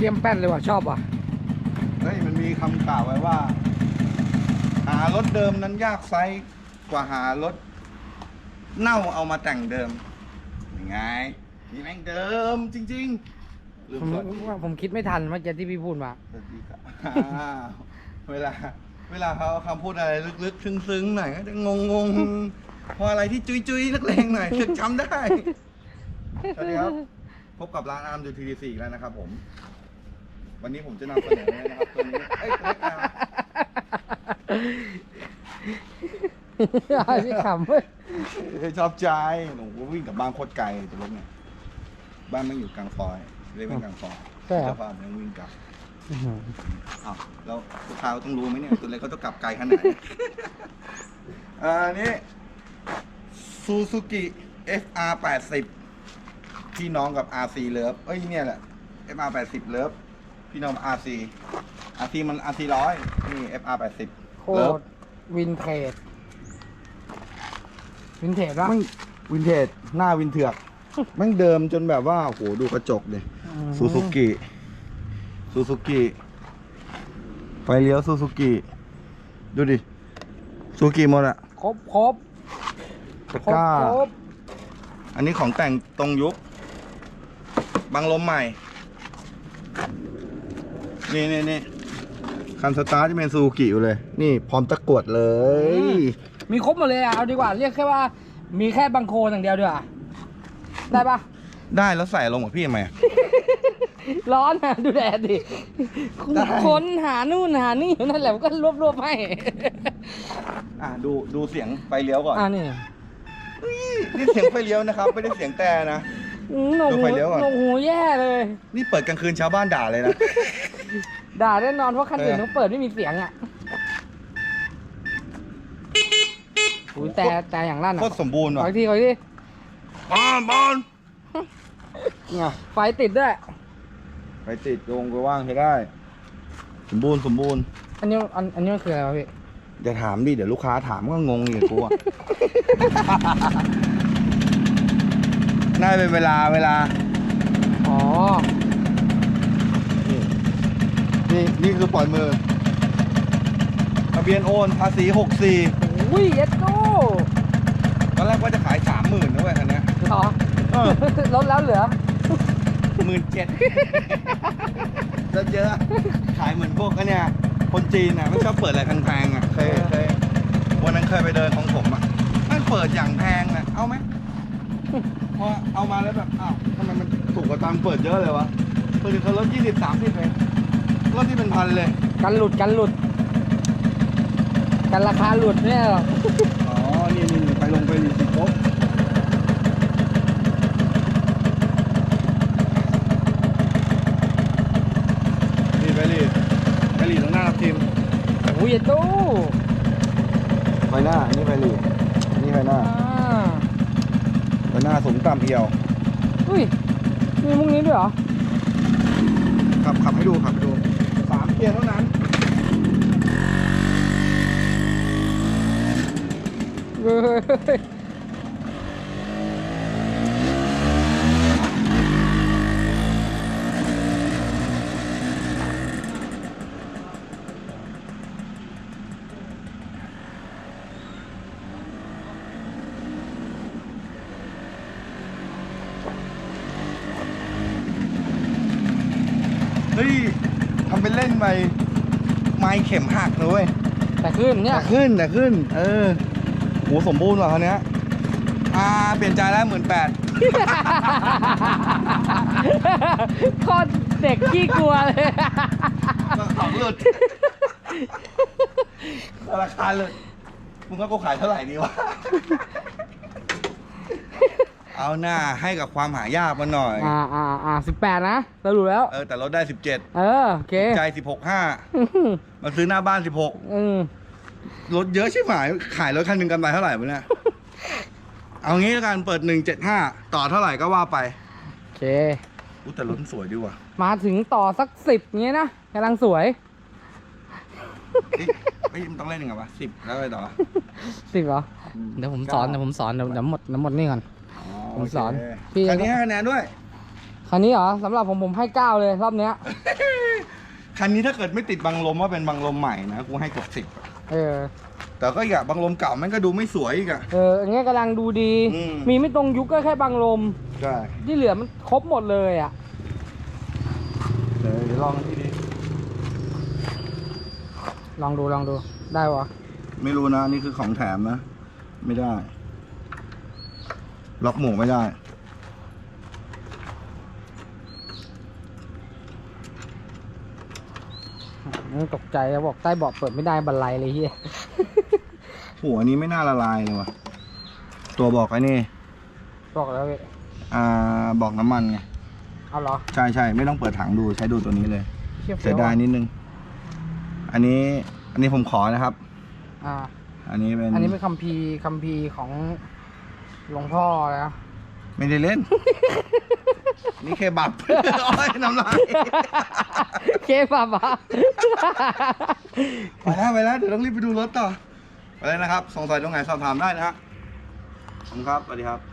เยี่ยมแป้นเลยว่ะชอบว่ะเฮ้ยมันมีคำกล่าวไว้ว่า หารถเดิมนั้นยากไซส์กว่าหารถ เน่าเอามาแต่งเดิมยังไงนี่แม่งเดิมจริงๆลืมผมสวัสดีว่าผมคิดไม่ทันเมื่อกี้ที่พี่พูดมา สวัสดีครับอ้าวเวลา เวลาเขาเอาคำพูดอะไรลึกๆ ซึ้งๆหน่อยก็จะงงๆ พออะไรที่จุยๆนักเลงหน่อยถึงจำได้ สวัสดีครับ พบกับร้านอาร์มดูทีดีสี่แล้วนะครับผม วันนี้ผมจะนำเสนอนะครับตัวนี้เอ้ยตัวนี้อาร์มพี่ขำเว้ยเฮ้ยชอบใจหนูวิ่งกลับบ้านโคตรไกลตัวรถเนี่ยบ้านมันอยู่กลางซอยเลยเป็นกลางซอยใช่เหรอเจ้าบ้านยังวิ่งกลับอ้าวแล้วลูกค้าต้องรู้ไหมเนี่ยตัวเล็กเขาต้องกลับไกลขนาดไหนอ่านี่ซูซูกิ FR 80พี่น้องกับ RC เลิฟเอ้ยเนี่ยแหละ FR 80เลิฟ พี่น้องกับ RC RC มัน RC ร้อยนี่ FR 80โคเลิฟตรวินเทจวินเทจวะมันวินเทจหน้าวินเถือกแมันเดิมจนแบบว่าโอ้โหดูกระจกเลยซูซูกิซูซูกิไฟเลี้ยวซูซูกิดูดิซูซูกิหมดอะครบครบตะครกบร้า ครบอันนี้ของแต่งตรงยุคบังลมใหม่ นี่นี่นี่คันสตาร์ทจะเป็นซูซูกิอยู่เลย นี่พร้อมตะกรวดเลย มีครบหมดเลยอะเอาดีกว่าเรียกแค่ว่า มีแค่บังโคลอย่างเดียวดีกว่าได้ปะได้แล้วใส่ลงกับพี่ทำไมอะร้อนนะดูแดดดิได้ค้นหานู่นหานี่อยู่นั่นแหละมันก็รวบรวบๆให้อะดูดูเสียงไฟเลี้ยวก่อนอ่านี่นี่เสียงไฟเลี้ยวนะครับ ไม่ได้เสียงแต่นะ อื้อหนวกดูหูไฟเลี้ยวก่อน หนวกหูแย่เลย นี่เปิดกลางคืนชาวบ้านด่าเลยนะ ด่าแน่นอนเพราะคันอื่นเออเขาเปิดไม่มีเสียงอะอุ้ยแต่แต่อย่างลั่นโคอะตรสมบูรณ์ขอว่ะอีกทีขออีกทีบอลบอลไงไฟติดด้วย ไปติดโยงไปว่างใช้ได้ สมบูรณ์สมบูรณ์อันนี้อันอันนี้มันคืออะไรวะพี่ อย่าถามดิเดี๋ยวลูกค้าถามก็งงอีกกูอะ น่าเป็นเวลาเวลา อ๋อ นี่นี่คือปล่อยมือทะเบียนโอนภาษีหกสี่อุ้ยเย็ดโก้ตอนแรกว่าจะขายสามหมื่นนะเว้ยคันเนี้ยเหรอเออลดแล้วเหลือ หมื่นเจ็ดเยอะเยอะขายเหมือนพวกอันเนี้ยคนจีนอะไม่ชอบเปิดอะไรแพงๆอะเคยเคยวันนั้นเคยไปเดินของผมอะมันเปิดอย่างแพงอะเอาไหมพอเอามาแล้วแบบอ้าวทำไมมันถูกกว่าตามเปิดเยอะเลยวะเปิดเขาลดยี่สิบสามสิบเอง ลดที่เป็นพันเลย กันหลุดกันหลุด กันราคาหลุดเนี่ยเหรออ๋อ นี่นี่นี่ไปลงไปสิบปุ๊บนี่ไปรีดไปรีดตรงหน้าทับทิมอุ้ยเย็ดโก้ไปหน้า นี่ไปรีดนี่ไปหน้าอ่าไปหน้าสูงต่ำเอียว อุ้ยมีมุกนี้ด้วยเหรอ ขับขับให้ดูขับให้ดูสาม เกียร์เท่านั้นเฮ้ยเฮ้ย ทำเป็นเล่นไปไม้เข็มหักเลยเว้ยแต่ขึ้นเนี่ยแต่ขึ้นแต่ขึ้น เออโหสมบูรณ์ว่ะคันเนี้ยอ่าเปลี่ยนใจแล้วหมื่นแปดโคตรเด็กขี้กลัวเลย ของหลุดราคาหลุดมึงว่ากูขายเท่าไหร่ดีวะ เอาหน้าให้กับความหายากมาหน่อย อ่าอ่าอ่าสิบแปดนะสรุปแล้ว เออแต่ลดได้สิบเจ็ดเออโอเคใจสิบหกห้ามาซื้อหน้าบ้านสิบหกอืมลดเยอะใช่ไหมขายรถคันหนึ่งกันไปเท่าไหร่วะเนี่ย เอางี้แล้วกันเปิดหนึ่งเจ็ดห้าต่อเท่าไหร่ก็ว่าไปโอเคอู้แต่รถมันสวยดีว่ะมาถึงต่อสักสิบเงี้ยนะกำลังสวยเอ้ยเอ้ยมันต้องเล่นยังไงวะสิบแล้วอะไรต่อ สิบเหรอ เดี๋ยวผมสอนเดี๋ยวผมสอนเดี๋ยวเดี๋ยวหมดเดี๋ยวหมดนี่ก่อนอ๋อ ผมสอนโเคพี่ คันนี้ให้คะแนนด้วย คันนี้เหรอสำหรับผมผมให้เก้าเลยรอบเนี้ย คันนี้ถ้าเกิดไม่ติดบังลมว่าเป็นบังลมใหม่นะกูให้เกดสิบเออ แต่ก็อย่าบังลมเก่ามันก็ดูไม่สวยอีกอะ เอออย่างเงี้ยกำลังดูดี อืม มีไม่ตรงยุคก็แค่บางลม ใช่ที่เหลือมันครบหมดเลยอะ เดี๋ยวเดี๋ยวลองทีนี้ลองดูลองดูได้วะไม่รู้นะนี่คือของแถมนะ ไม่ได้ ล็อกหมวกไม่ได้มึงตกใจแล้วบอกใต้เบาะเปิดไม่ได้บันไลเลยเฮียหัวนี้ไม่น่าละลายเลยว่ะ ตัวบอกไอ้นี่ บอกแล้วเว้ยอ่า บอกน้ำมันไง เอาเหรอใช่ใช่ไม่ต้องเปิดถังดูใช้ดูตัวนี้เลย เชี่ยเสียดายนิดนึง อันนี้ อันนี้ผมขอนะครับ อ่า อันนี้เป็น อันนี้เป็นคัมภีร์คัมภีร์ของ หลวงพ่อแล้ว ไม่ได้เล่น นี่เคบับ โอ้ยน้ำลายเคบับอะไปแล้วไปแล้วเดี๋ยวต้องรีบไปดูรถต่อไปเลยนะครับ สงสัยตรงไหนสอบถามได้นะฮะขอบคุณครับสวัสดีครับ